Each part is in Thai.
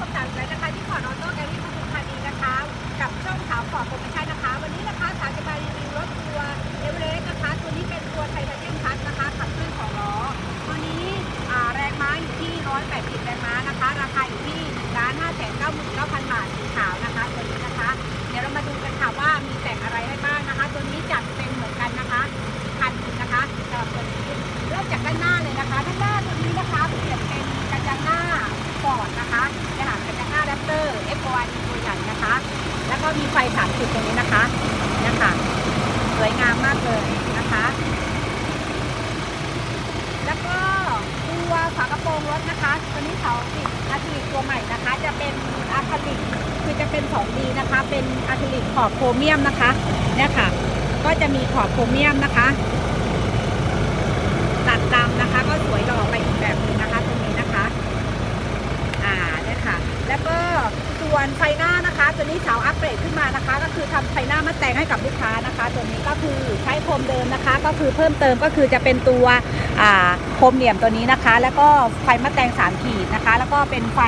กับสาวเลยน รงรถนะคะตัวนี้เขาติดอะคริลิกตัวใหม่นะคะ จะเป็นอะคริลิกคือจะเป็น 2D นะคะ เป็นอะคริลิกขอบโครเมียมนะคะเนี่ยค่ะ ก็จะมีขอบโครเมียมนะคะ ตัดดำนะคะ ก็สวยหล่อไปอีกแบบหนึงนะคะ ตรงนี้นะคะ อ่าเนี่ยค่ะ แล้วก็ ส่วนไฟหน้านะคะ ตัวนี้สาวอัปเกรดขึ้นมานะคะ ก็คือทำไฟหน้ามาแต่งให้กับลูกค้านะคะ ตัวนี้ก็คือใช้โคมเดิมนะคะ ก็คือเพิ่มเติมก็คือจะเป็นตัวอ่าโคมเหลี่ยมตัวนี้นะคะ แล้วก็ไฟมาแต่ง3ขีดนะคะ แล้วก็เป็นไฟ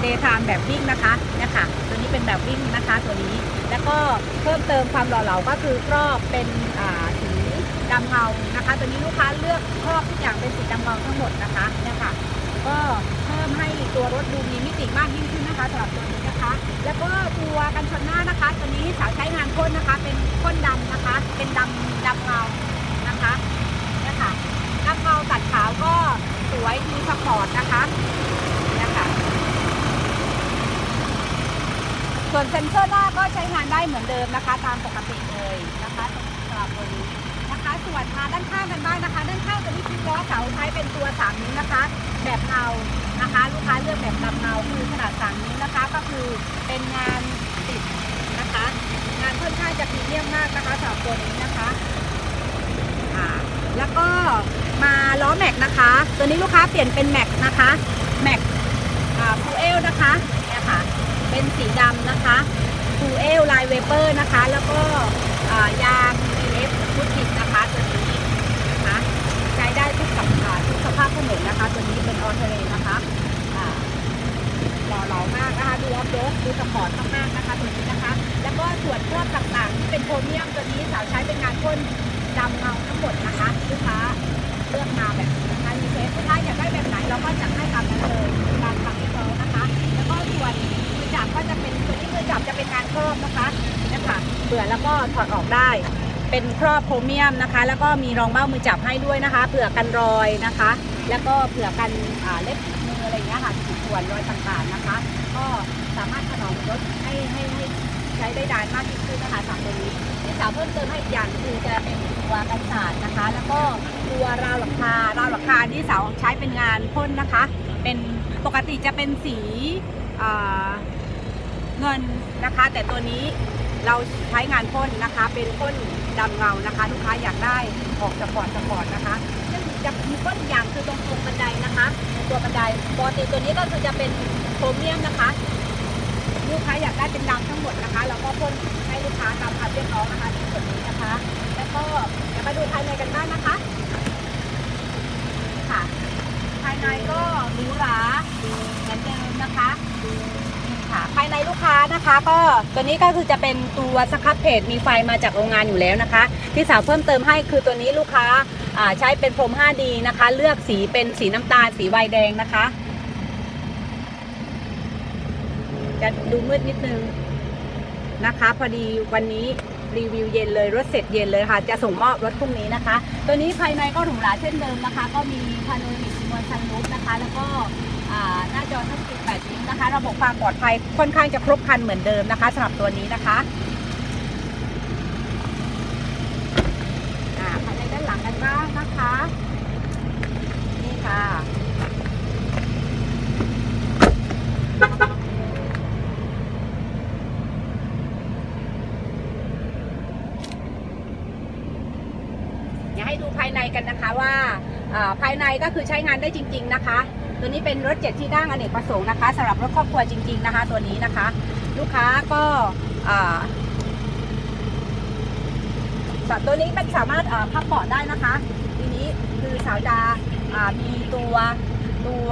เดย์ไทม์แบบวิ่งนะคะเนี่ยค่ะตัวนี้เป็นแบบวิ่งนะคะตัวนี้แล้วก็เพิ่มเติมความหล่อเหลาก็คือครอบเป็นอ่าสีดำเงานะคะ ตัวนี้ลูกค้าเลือกครอบทุกอย่างเป็นสีดำเงาทั้งหมดนะคะเนี่ยค่ะ ก็เพิ่มให้ตัวรถดูมีมิติมากยิ่งขึ้นนะคะสำหรับตัวนี้นะคะ แล้วก็ตัวกันชนหน้านะคะตัวนี้สาวใช้งานพ่นนะคะ เป็นพ่นดำนะคะ เป็นดำดำเงานะคะเนี่ยค่ะดำเงาตัดขาวก็สวยมีสปอร์ตนะคะเนี่ยค่ะส่วนเซ็นเซอร์หน้าก็ใช้งานได้เหมือนเดิมนะคะ ตามปกติเลยนะคะสำหรับตัวนี้ ส่วนมาด้านข้างกันบ้างนะคะ ด้านข้างตัวนี้คือล้อเสาใช้เป็นตัว3นิ้วนะคะ แบบเงานะคะ ลูกค้าเลือกแบบดำเงาคือขนาด3นิ้วนะคะ ก็คือเป็นงานติดนะคะ งานค่อนข้างจะพรีเมียมมากนะคะสำหรับตัวนี้นะคะแล้วก็มาล้อแม็กนะคะ ตัวนี้ลูกค้าเปลี่ยนเป็นแม็กนะคะแม็กอ่าฟูเอลนะคะเนี่ยค่ะเป็นสีดำนะคะฟูเอลลายเวเปอร์นะคะ แล้วก็อ่ายาง EF ฟุตติดนะคะตัวนี้นะคะ ใช้ได้ทุกกับอ่าทุกสภาพถนนนะคะ ตัวนี้เป็นออเทเรนนะคะอ่าหล่อเหลามากนะคะ ดูออฟโร ดดูสปอร์ตมากๆนะคะตัวนี้นะคะ แล้วก็ส่วนครอบต่างๆ ที่เป็นโครเมียมตัวนี้สาวใช้เป็นงานพ่นดำเงาทั้งหมดนะคะลูกค้าเลือกมาแบบนี้นะคะรีเควสลูกค้าอยากได้แบบไหนเราก็จัดให้ตามนั้นเลยตามคำเรียกร้องนะคะ แล้วก็ส่วนมือจับก็จะเป็นตัวนี้มือจับจะเป็นงานครอบนะคะเนี่ยค่ะเบื่อแล้วก็ถอดออกได้เป็นครอบโครเมียมนะคะ แล้วก็มีรองเบ้ามือจับให้ด้วยนะคะเผื่อกันรอยนะคะ แล้วก็เผื่อกันเล็บมืออะไรเงี้ยค่ะขีดข่วนรอยต่างๆนะคะาวเพิ่มเติมให้อีกอย่างคือจะเป็นตัวกันสาดนะคะ แล้วก็ตัวราวหลังคาราวหลังคาที่สาวใช้เป็นงานพ่นนะคะ เป็นปกติจะเป็นสีเงินนะคะ แต่ตัวนี้เราใช้งานพ่นนะคะ เป็นพ่นดำเงานะคะ ลูกค้าอยากได้ออกสปอร์ตสปอร์ตนะคะซึ่งจะมีพ่นอย่างคือตรงตรงบันไดนะคะ ตัวบันไดปกติตัวนี้ก็คือจะเป็นโครเมียมนะคะ ลูกค้าอยากได้เป็นดำทั้งหมดนะคะเราก็พ่นให้ลูกค้าตามคำเรียกร้องนะคะในส่วนนี้นะคะ แล้วก็เดี๋ยวมาดูภายในกันบ้างนะคะค่ะ ภายในก็หรูหราเหมือนเดิมนะคะค่ะภายในลูกค้านะคะ ก็ตัวนี้ก็คือจะเป็นตัวสครับเพจมีไฟมาจากโรงงานอยู่แล้วนะคะ ที่สาวเพิ่มเติมให้คือตัวนี้ลูกค้าใช้เป็นพรม 5D นะคะ เลือกสีเป็นสีน้ำตาลสีไวแดงนะคะ จะดูมืดนิดนึงนะคะ พอดีวันนี้รีวิวเย็นเลยรถเสร็จเย็นเลยค่ะ จะส่งมอบรถพรุ่งนี้นะคะ ตัวนี้ภายในก็หรูหราเช่นเดิมนะคะ ก็มีพาโนรามิกมวลชันรูฟนะคะ แล้วก็หน้าจอทัชสกรีน8นิ้วนะคะ ระบบความปลอดภัยค่อนข้างจะครบครันเหมือนเดิมนะคะสำหรับตัวนี้นะคะภายในด้านหลังกันบ้างนะคะ นี่ค่ะ อยากให้ดูภายในกันนะคะ ว่าภายในก็คือใช้งานได้จริง ๆนะคะ ตัวนี้เป็นรถเจ็ดที่นั่งอเนกประสงค์นะคะสำหรับรถครอบครัวจริง ๆนะคะ ตัวนี้นะคะ ลูกค้าก็สตัวนี้มันสามารถพับเบาะได้นะคะ ทีนี้คือสาวจะอ่ามีตัวตัว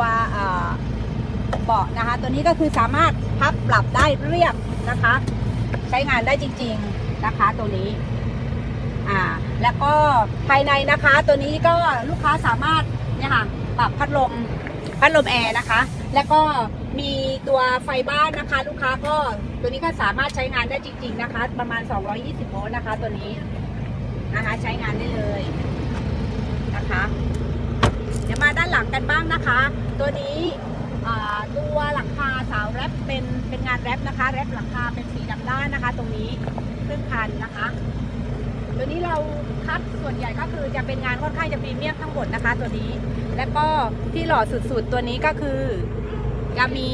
เบาะนะคะ ตัวนี้ก็คือสามารถพับปรับได้เรียบนะคะ ใช้งานได้จริง ๆนะคะ ตัวนี้ อ่าแล้วก็ภายในนะคะ ตัวนี้ก็ลูกค้าสามารถเนี่ยค่ะปรับพัดลมพัดลมแอร์นะคะ แล้วก็มีตัวไฟบ้านนะคะ ลูกค้าก็ตัวนี้ก็สามารถใช้งานได้จริง ๆนะคะ ประมาณ 220โวลต์นะคะ ตัวนี้นะคะใช้งานได้เลยนะคะ เดี๋ยวมาด้านหลังกันบ้างนะคะ ตัวนี้ตัวหลังคาสาวแรปเป็นเป็นงานแรปนะคะแรปหลังคาเป็นสีดำด้านนะคะ ตรงนี้ครึ่งคันนะคะ ตัวนี้เราคัดส่วนใหญ่ก็คือจะเป็นงานค่อนข้างจะพรีเมียมทั้งหมดนะคะตัวนี้ แล้วก็ที่หล่อสุดๆตัวนี้ก็คือจะมี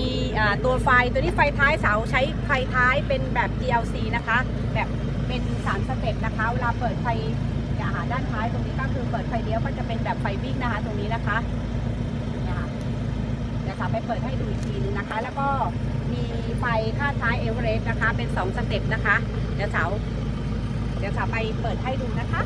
ตัวไฟตัวนี้ไฟท้ายเสาใช้ไฟท้ายเป็นแบบ DLC นะคะ แบบเป็นสามสเต็ปนะคะเวลาเปิดไฟอย่าหาด้านท้ายตรงนี้ก็คือเปิดไฟเลี้ยวก็จะเป็นแบบไฟวิ่งนะคะตรงนี้นะคะเนี่ยค่ะเดี๋ยวสาวไปเปิดให้ดูอีกทีนึงนะคะ แล้วก็มีไฟค่าท้ายเอเวอเรสต์นะคะ เป็นสองสเต็ปนะคะ เดี๋ยวสาว เดี๋ยวสาไปเปิดให้ดูนะคะ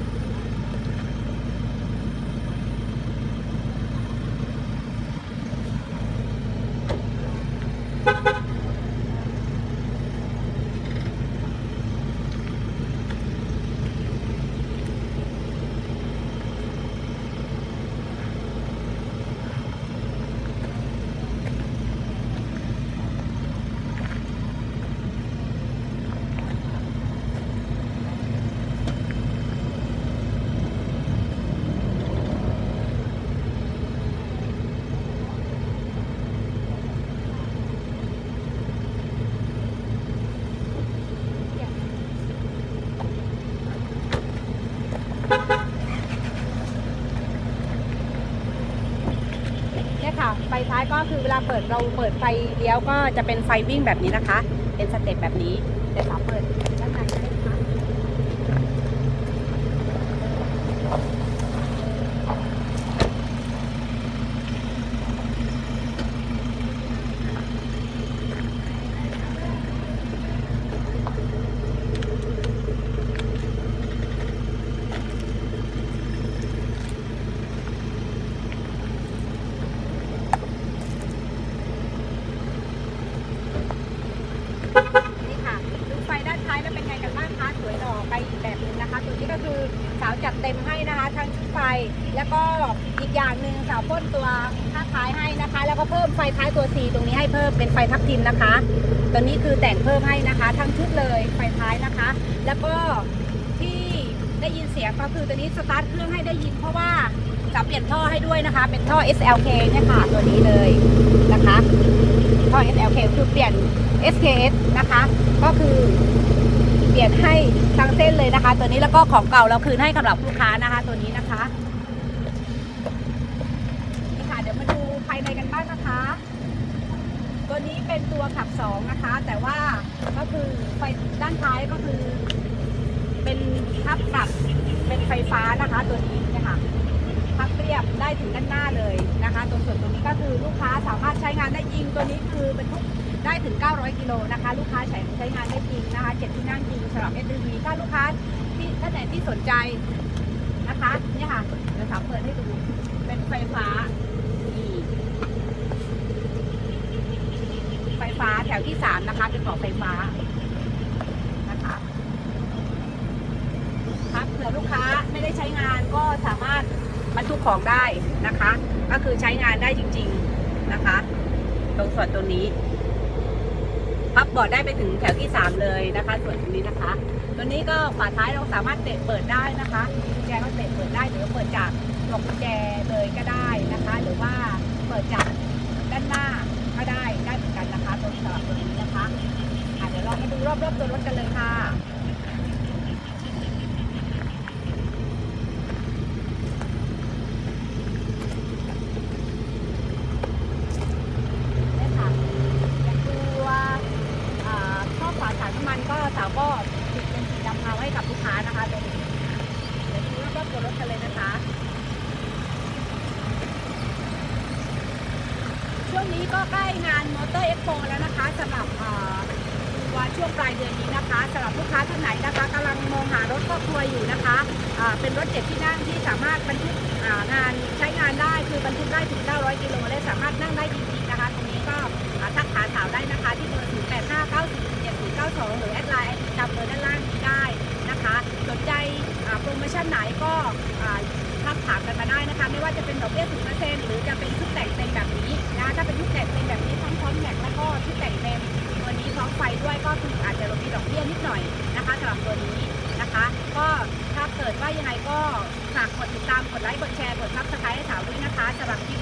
ลาเปิดเราเปิดไฟเลี้ยวก็จะเป็นไฟวิ่งแบบนี้นะคะ เป็นสเต็ปแบบนี้เดี๋ยวสาวเปิดด้านในให้ค่ะ นี่ค่ะดูไฟด้านท้ายแล้วเป็นไงกันบ้างคะสวยหล่อไปอีกแบบหนึงนะคะ ตัวนี้ก็คือสาวจัดเต็มให้นะคะทั้งชุดไฟ แล้วก็อีกอย่างหนึ่งสาวพ่นตัวข้างท้ายให้นะคะ แล้วก็เพิ่ มไฟท้ายตัว C ตรงนี้ให้เพิ่มเป็นไฟทับทิมนะคะ ตัวนี้คือแต่งเพิ่มให้นะคะ ทั้งชุดเลยไฟท้ายนะคะ แล้วก็ที่ได้ยินเสียงก็คือตัวนี้สตาร์ทเครื่องให้ได้ยินเพราะว่าสาวเปลี่ยนท่อให้ด้วยนะคะ เป็นท่อ SLK เนี่ยค่ะตัวนี้เลยนะคะ ท่อ SLK คือเปลี่ยน SKS นะคะ ก็คือเปลี่ยนให้ทั้งเส้นเลยนะคะ ตัวนี้แล้วก็ของเก่าเราคืนให้กับลูกค้านะคะ ตัวนี้นะคะนี่ค่ะเดี๋ยวมายในกันบ้างนะคะ ตัวนี้เป็นตัวขับสองนะคะ แต่ว่าก็คือไฟด้านท้ายก็คือ เป็นพับปรับเป็นไฟฟ้านะคะ ตัวนี้เนี่ยค่ะพับเรียบได้ถึงด้านหน้าเลยนะคะตรงส่วนตรงนี้ก็คือลูกค้าสามารถใช้งานได้จริง ตัวนี้คือบรรทุกได้ถึง 900 กิโลนะคะ ลูกค้าใช้ใช้งานได้จริงนะคะเจ็ดที่นั่งจริงสำหรับ SUV ถ้าลูกค้าที่ท่านไหนที่สนใจนะคะเนี่ยค่ะเดี๋ยวสามเปิดให้ดูเป็นไฟฟ้านี่ไฟฟ้าแถ วที่สามนะคะเป็นบาะไฟฟ้านะคะครับเผื่อลูกค้าไม่ได้ใช้งานก็สามารถบรรทุกของได้นะคะ ก็คือใช้งานได้จริง ๆนะคะ ตรงส่วนตรงนี้พับบาะได้ไปถึงแถวที่ 3 เลยนะคะ ส่วนตรงนี้นะคะ ตัวนี้ก็ฝาท้ายเราสามารถเตะเปิดได้นะคะกุญแจก็เตะเปิดได้หรือเปิดจากตัวกุญแจเลยก็ได้นะคะ หรือว่าเปิดจากด้านหน้า ก็ได้ได้เหมือนกันนะคะตัวนี้สำหรับตัวนี้นะคะอะเดี๋ยวเรามาดูรอบๆตัวรถกันเลยค่ะ สโปรแล้วนะคะสำหรับวันช่วงปลายเดือนนี้นะคะสำหรับลูกค้าท่านไหนนะคะกำลังมองหารถครอบครัวอยู่นะคะเป็นรถเจ็ดที่นั่งที่สามารถบรรทุกงานใช้งานได้คือบรรทุกได้ถึง 900 กิโลและสามารถนั่งได้จริงๆนะคะตรงนี้ก็ทักหาสาวได้นะคะที่เบอร์0 8 5 9 4 7 4 9 2 หรือแอดไลน์ไอดีตเบอร์ด้านล่างนี้ได้นะคะสนใจโปรโมชั่นไหนก็ทักถามกันมาได้นะคะ ไม่ว่าจะเป็นดอกเบี้ย0%หรือจะเป็น ไฟด้วยก็คืออาจจะลดมีดอกเบี้ยนิดหน่อยนะคะสำหรับตัวนี้นะคะ ก็ถ้าเกิดว่ายังไงก็ฝากกดติดตามกดไลค์กดแชร์กดซับสไครต์ให้สาวด้วยนะคะสำหรับคลิป